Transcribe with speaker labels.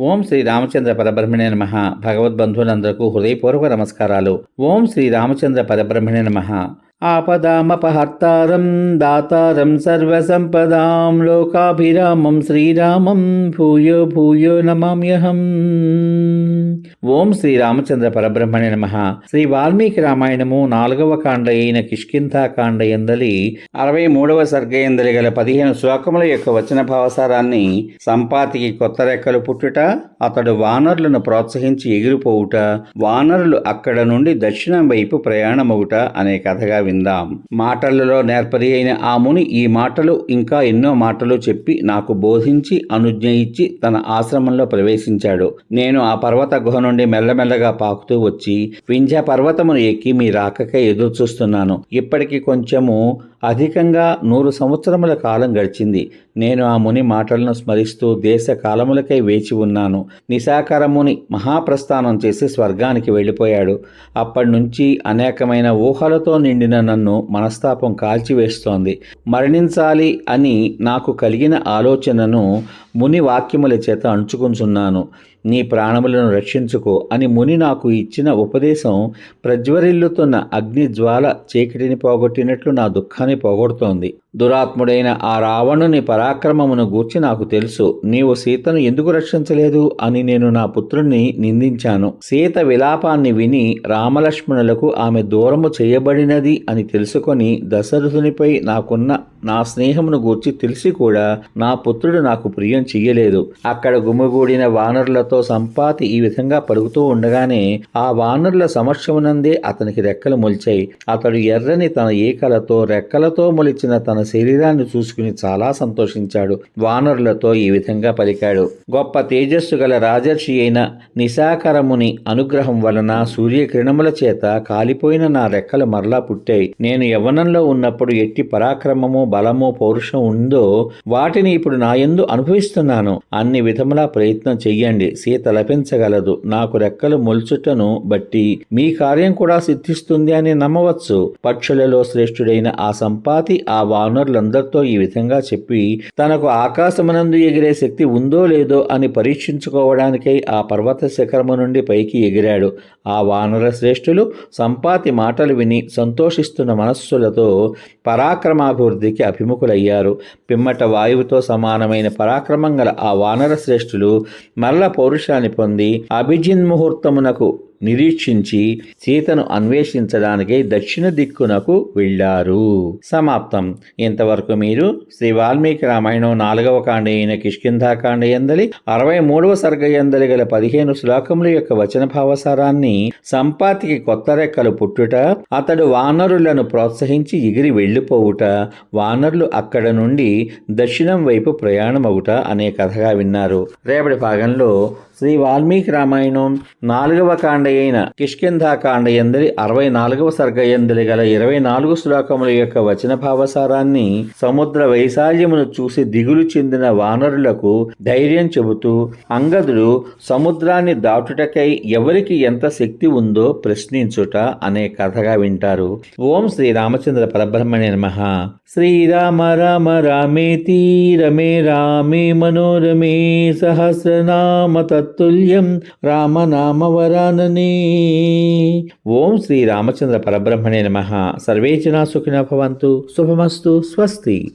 Speaker 1: ఓం శ్రీ రామచంద్ర పరబ్రహ్మణే నమ. భగవద్బంధువులందరకు హృదయపూర్వక నమస్కారాలు. ఓం శ్రీ రామచంద్ర పరబ్రహ్మణే నమ. ఆపదామపహర్తారం దాతారం సర్వసంపదాం లోకాభిరామం శ్రీరామం భూయో భూయో నమామ్యహం. ఓం శ్రీ రామచంద్ర పరబ్రహ్మణే నమ. శ్రీ వాల్మీకి రామాయణము నాలుగవ కాండ అయిన కిష్కింధాకాండ ఎందలి అరవై మూడవ సర్గ ఎందలి గల పదిహేను శ్లోకముల యొక్క వచన భావసారాన్ని సంపాతికి కొత్త రెక్కలు పుట్టుట అతడు వానరులను ప్రోత్సహించి ఎగిరిపోవుట వానరులు అక్కడ నుండి దక్షిణం వైపు ప్రయాణమవుట అనే కథగా విందాం. మాటలలో నేర్పరి అయిన ఆ ముని ఈ మాటలు ఇంకా ఎన్నో మాటలు చెప్పి నాకు బోధించి అనుజ్ఞ ఇచ్చి తన ఆశ్రమంలో ప్రవేశించాడు. నేను ఆ పర్వత గుహ నుండి మెల్లమెల్లగా పాకుతూ వచ్చి వింధ్య పర్వతమును ఎక్కి మీ రాకకై ఎదురు చూస్తున్నాను ఇప్పటికి కొంచెము అధికంగా నూరు సంవత్సరముల కాలం గడిచింది. నేను ఆ ముని మాటలను స్మరిస్తూ దేశ కాలములకై వేచి ఉన్నాను. నిశాకరముని మహాప్రస్థానం చేసి స్వర్గానికి వెళ్ళిపోయాడు. అప్పటి నుంచి అనేకమైన ఊహలతో నిండిన నన్ను మనస్తాపం కాల్చివేస్తోంది. మరణించాలి అని నాకు కలిగిన ఆలోచనను ముని వాక్యముల చేత అంచుకుంటున్నాను నీ ప్రాణములను రక్షించుకో అని ముని నాకు ఇచ్చిన ఉపదేశం ప్రజ్వరిల్లుతున్న అగ్ని జ్వాల చీకటిని పోగొట్టినట్లు నా దుఃఖాన్ని పోగొడుతోంది. దురాత్ముడైన ఆ రావణుని పరాక్రమమును గూర్చి నాకు తెలుసు. నీవు సీతను ఎందుకు రక్షించలేదు? అని నేను నా పుత్రుణ్ణి నిందించాను. సీత విలాపాన్ని విని రామలక్ష్మణులకు ఆమె దూరము చేయబడినది అని తెలుసుకొని దశరథునిపై నాకున్న నా స్నేహమును గూర్చి తెలిసి కూడా నా పుత్రుడు నాకు ప్రియం చెయ్యలేదు. అక్కడ గుమిగూడిన వానరులతో సంపాతి ఈ విధంగా పలుకుతూ ఉండగానే ఆ వానరుల సమక్షమునందే అతనికి రెక్కలు మొలిచాయి. అతడు ఎర్రని తన ఏకలతో రెక్కలతో మొలిచిన తన శరీరాన్ని చూసుకుని చాలా సంతోషించాడు. వానరులతో ఈ విధంగా పలికాడు. గొప్ప తేజస్సు గల రాజర్షి అయిన నిశాకరముని అనుగ్రహం వలన సూర్యకిరణముల చేత కాలిపోయిన నా రెక్కలు మరలా పుట్టాయి. నేను యవ్వనంలో ఉన్నప్పుడు ఎట్టి పరాక్రమము బలము పౌరుషం ఉందో వాటిని ఇప్పుడు నా యందు అనుభవిస్తున్నాను. అన్ని విధములా ప్రయత్నం చెయ్యండి. సీత లభించగలదు. నాకు రెక్కలు మొల్చుటను బట్టి మీ కార్యం కూడా సిద్ధిస్తుంది అని నమ్మవచ్చు. పక్షులలో శ్రేష్ఠుడైన ఆ సంపాతి ఆ వానరులందరితో ఈ విధంగా చెప్పి తనకు ఆకాశమునందు ఎగిరే శక్తి ఉందో లేదో అని పరీక్షించుకోవడానికై ఆ పర్వత శిఖరము నుండి పైకి ఎగిరాడు. ఆ వానర శ్రేష్ఠులు సంపాతి మాటలు విని సంతోషిస్తున్న మనస్సులతో పరాక్రమాభివృద్ధికి అభిముఖులయ్యారు. పిమ్మట వాయువుతో సమానమైన పరాక్రమం గల ఆ వానర శ్రేష్ఠులు మరల పౌరుషాన్ని పొంది అభిజిన్ ముహూర్తమునకు నిరీక్షించి సీతను అన్వేషించడానికై దక్షిణ దిక్కునకు వెళ్ళారు. సమాప్తం. ఇంతవరకు మీరు శ్రీ వాల్మీకి రామాయణం నాలుగవ కాండ అయిన కిష్కింధాకాండ ఎందలి అరవై మూడవ సర్గ ఎందలి గల పదిహేను శ్లోకముల యొక్క వచన భావసారాన్ని సంపాతికి కొత్త రెక్కలు పుట్టుట అతడు వానరులను ప్రోత్సహించి ఎగిరి వెళ్ళిపోవుట వానరులు అక్కడ నుండి దక్షిణం వైపు ప్రయాణమవుట అనే కథగా విన్నారు. రేపటి భాగంలో శ్రీ వాల్మీకి రామాయణం నాలుగవ కాండ అయిన కిష్కింధాకాండ ఎందరి అరవై నాలుగవ సర్గ ఎందలి గల ఇరవై నాలుగు శ్లోకముల యొక్క వచన భావసారాన్ని సముద్ర వైశాల్యమును చూసి దిగులు చెందిన వానరులకు ధైర్యం చెబుతూ అంగదుడు సముద్రాన్ని దాటుటకై ఎవరికి ఎంత శక్తి ఉందో ప్రశ్నించుట అనే కథగా వింటారు. ఓం శ్రీ రామచంద్ర పరబ్రహ్మణ్య నమ. శ్రీరామ రామ రామేతి రమే రామే మనోరమే సహస్రనామ తత్తుల్యం రామనామవరానని. ఓం శ్రీ రామచంద్ర పరబ్రహ్మణే నమ. సర్వే జనా సుఖిన భవంతు. శుభమస్తు. స్వస్తి.